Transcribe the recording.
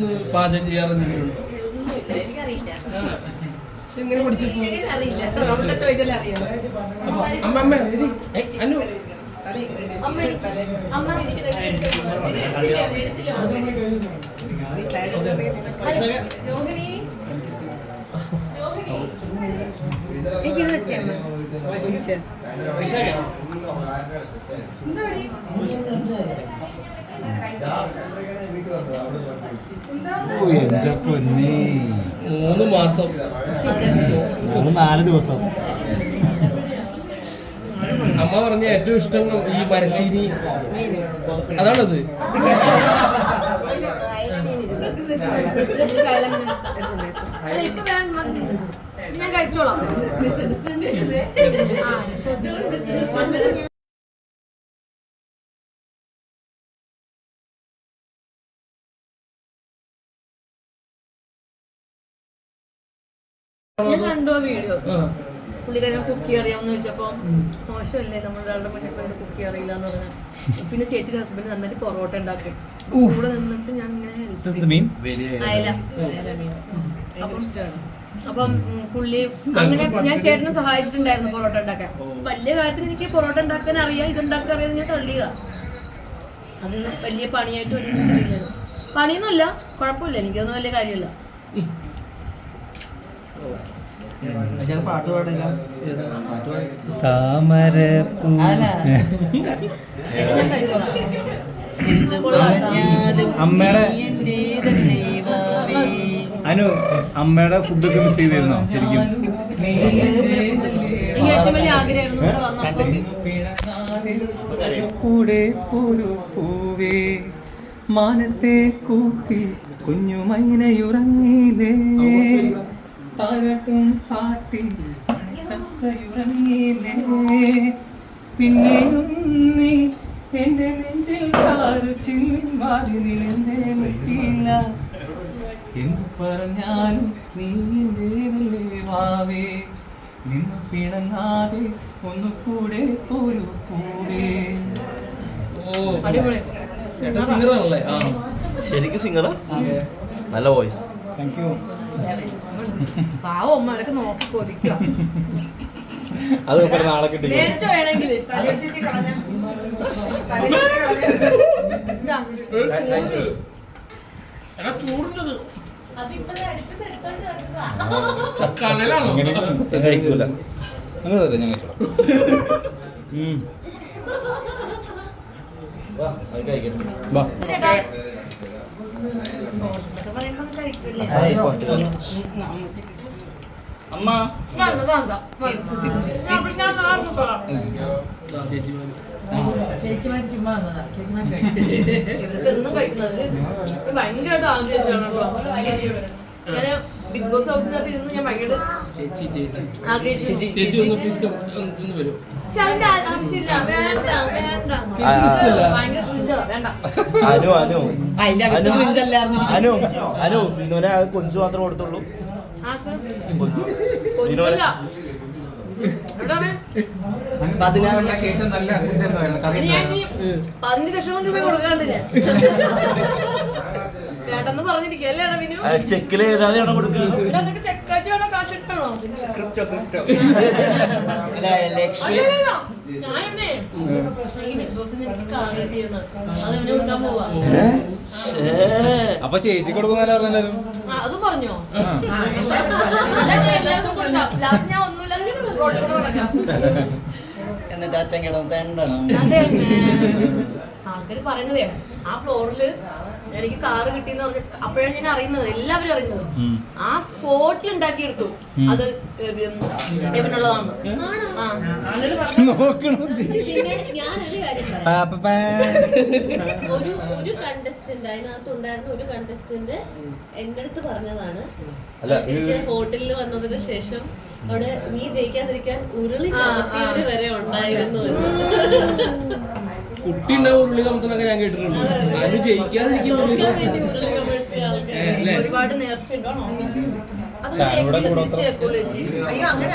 വീട്ടിലിരുന്ന് പാചകം ചെയ്യാറ് എന്തെങ്കിലും എങ്ങനെ പഠിച്ചപ്പോ അപ്പൊ അമ്മ അമ്മ ഇരി. ഏയ്, അനു അമ്മ അമ്മ രോഹിണി എനിക്കിത് വെച്ചാൽ ഓ, എന്റെ പൊന്നേ. മൂന്ന് മാസം. ഞങ്ങൾ നാല് ദിവസം. അമ്മ പറഞ്ഞ ഏറ്റവും ഇഷ്ടം ഈ മരച്ചീനി. അതാണത്. ഞാൻ കഴിച്ചോളാം. ഞാൻ കണ്ടു വീഡിയോ. പുള്ളിക്കാരൻ കുക്കി അറിയാമെന്ന് ചോദിച്ചപ്പോ മോശമല്ലേ? നമ്മളൊരാളുടെ മുന്നിൽ പോയി കുക്കി അറിയില്ല എന്ന് പറഞ്ഞു. പിന്നെ ചേച്ചിയുടെ ഹസ്ബൻഡ് നന്നായിട്ട് പൊറോട്ട ഉണ്ടാക്കി. കൂടെ നിന്നിട്ട് ഞാൻ ഇങ്ങനെ ഹെൽപ്പ് അയല അപ്പം പുള്ളി അങ്ങനെ ഞാൻ ചേട്ടനെ സഹായിച്ചിട്ടുണ്ടായിരുന്നു പൊറോട്ട ഉണ്ടാക്കാൻ. വലിയ കാര്യത്തിൽ എനിക്ക് പൊറോട്ട ഉണ്ടാക്കാൻ അറിയാം ഇതുണ്ടാക്കാൻ അറിയാം ഞാൻ തള്ളിയതാ. അത് വലിയ പണിയായിട്ട് ഒരു. പണിയൊന്നുമില്ല. കുഴപ്പമില്ല. എനിക്കൊന്നും വലിയ കാര്യമില്ല. പാട്ട് പാടില്ല അമ്മയുടെ എന്റേതല്ലേ അനു അമ്മയുടെ ഫുഡൊക്കെ മിസ് ചെയ്തിരുന്നോ ശരിക്കും? കൂടെ ഒരു പൂവേ മാനത്തെ കൂട്ടി കുഞ്ഞു മൈനയുറങ്ങിയില്ലേ പാട്ടിൽ പിന്നെയും നീ എന്റെ നെഞ്ചിൽ ചില്ലിൻ വാതിലിൽ എന്നെ മുട്ടിയില്ല. പറഞ്ഞാലും നീ വാവേ? നിന്ന് പിണങ്ങാതെ ഒന്ന് കൂടെ ഒരു ഓ ആ. ശരിക്കും സിംഗറാ? നല്ല വോയിസ്. താങ്ക് യു പാവം അമ്മ അവരൊക്കെ നോക്കി കൊതിക്കുക അത് ഇപ്പൊ നാളെ കിട്ടില്ല നേരിട്ട് വേണമെങ്കിൽ കനലാണോ? കഴിക്കൂല അങ്ങനെ ഞാൻ കഴിച്ചോളാം അമ്മ പോകാം. ചേച്ചിമാര് ചുമ്മാ വന്നതാ ചേച്ചിമാര് ഇവരൊക്കെ എന്നും കഴിക്കുന്നത് ഇത് ഭയങ്കരമായിട്ട് ആഗ്രഹിച്ചാണ് കേട്ടോ ഞാൻ ബിഗ് ബോസ് ഹൗസിനകത്ത് ഇരുന്ന് ഞാൻ ഭയങ്കര ചേച്ചി ചേച്ചി. ആഗ്രഹിച്ചു. ചേച്ചി ഒന്ന് പ്ലീസ് ഒന്ന് വരും. പക്ഷെ അതിന്റെ ആവശ്യമില്ല. വേണ്ട. അനു അനു. അനു അനു അനു വിനുവിനെ ആ കൊഞ്ചു മാത്രം കൊടുത്തുള്ളൂ. എവിടാണ് പതിനാറ് ഞാൻ ലക്ഷം രൂപ കൊടുക്കാണ്ട് ചെക്കിൽ എഴുതാതെയാണോ ചെക്കാറ്റ് വേണോ ക്രിപ്റ്റോ ക്രിപ്റ്റോ. ലക്ഷ്മി. അപ്പൊ ചേച്ചി കൊടുക്കുന്നല്ലോ പറഞ്ഞാലും പറഞ്ഞോ? ഞാൻ ഒന്നുമില്ലാതെ നടക്കാം. എന്നിട്ട് അച്ഛൻ കിടന്ന് തെണ്ടണം. അതെ ആൾക്കാർ പറയുന്നതേ ആ ഫ്ലോറിൽ എനിക്ക് കാറ് കിട്ടിയെന്ന് പറഞ്ഞ അപ്പോഴാണ് ഞാൻ അറിയുന്നത് എല്ലാവരും അറിയുന്നത്. ആ സ്പോട്ടിൽ ഉണ്ടാക്കിയെടുത്തു. എടുത്തു അത് എവിനുള്ളതാണ് ആ. നോക്കണം? പിന്നെ ഞാനൊരു കാര്യം പറയാം. പാപ്പ ഒരു ഒരു കണ്ടസ്റ്റന്റ് അതിനകത്ത് ഉണ്ടായിരുന്ന ഒരു കണ്ടസ്റ്റന്റ് എന്റെ അടുത്ത് പറഞ്ഞതാണ്. അല്ല, ഇത് ഹോട്ടലിൽ വന്നതിന് ശേഷം അവിടെ നീ ജയിക്കാതിരിക്കാൻ ഉരുളി ആ, വരെ ഉണ്ടായിരുന്നു എന്ന്. കുട്ടി ഉണ്ടാവും ഉരുളി കമത്തനൊക്കെ ഞാൻ കേട്ടിട്ടുണ്ട്. അതിന് ജയിക്കാതിരിക്കും തോൽക്കാൻ വേണ്ടി ഉരുളി കമഴ്ത്തിയ ആൾക്കാർ അല്ലേ? ഒരുപാട് നേർച്ചയുണ്ടോ? അത് ചായയുടെ കൂടെ തിരിച്ച് വെക്കൂലേ ചേച്ചി അയ്യോ അങ്ങനെ